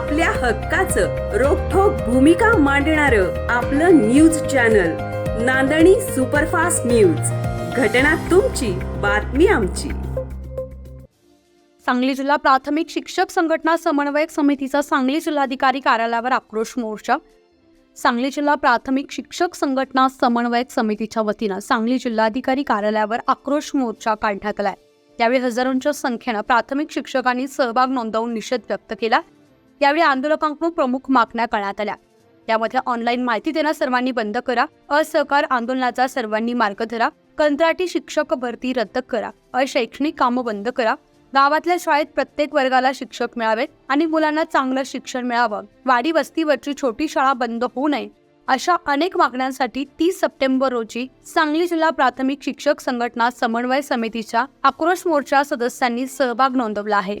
आपल्या हक्काचं रोखोक भूमिका मांडणारं आपलं news channel Nandni superfast news. घटना तुमची बातमी आमची. सांगली जिल्हा प्राथमिक शिक्षक संघटना समन्वयक समितीचा सांगली जिल्हाधिकारी कार्यालयावर आक्रोश मोर्चा. सांगली जिल्हा प्राथमिक शिक्षक संघटना समन्वयक समितीच्या वतीनं सांगली जिल्हाधिकारी कार्यालयावर आक्रोश मोर्चा काढण्यात आलाय. त्यावेळी हजारोंच्या संख्येनं प्राथमिक शिक्षकांनी सहभाग नोंदवून निषेध व्यक्त केला. यावेळी आंदोलकांकडून प्रमुख मागण्या करण्यात आल्या. यामध्ये ऑनलाईन माहिती देणं सर्वांनी बंद करा असहकार आंदोलनाचा सर्वांनी मार्ग धरा कंत्राटी शिक्षक भरती रद्द करा अशैक्षणिक कामं बंद करा गावातल्या शाळेत प्रत्येक वर्गाला शिक्षक मिळावेत आणि मुलांना चांगलं शिक्षण मिळावं वाडी वस्तीवरची छोटी शाळा बंद होऊ नये अशा अनेक मागण्यांसाठी तीस सप्टेंबर रोजी सांगली जिल्हा प्राथमिक शिक्षक संघटना समन्वय समितीच्या आक्रोश मोर्चा सदस्यांनी सहभाग नोंदवला आहे.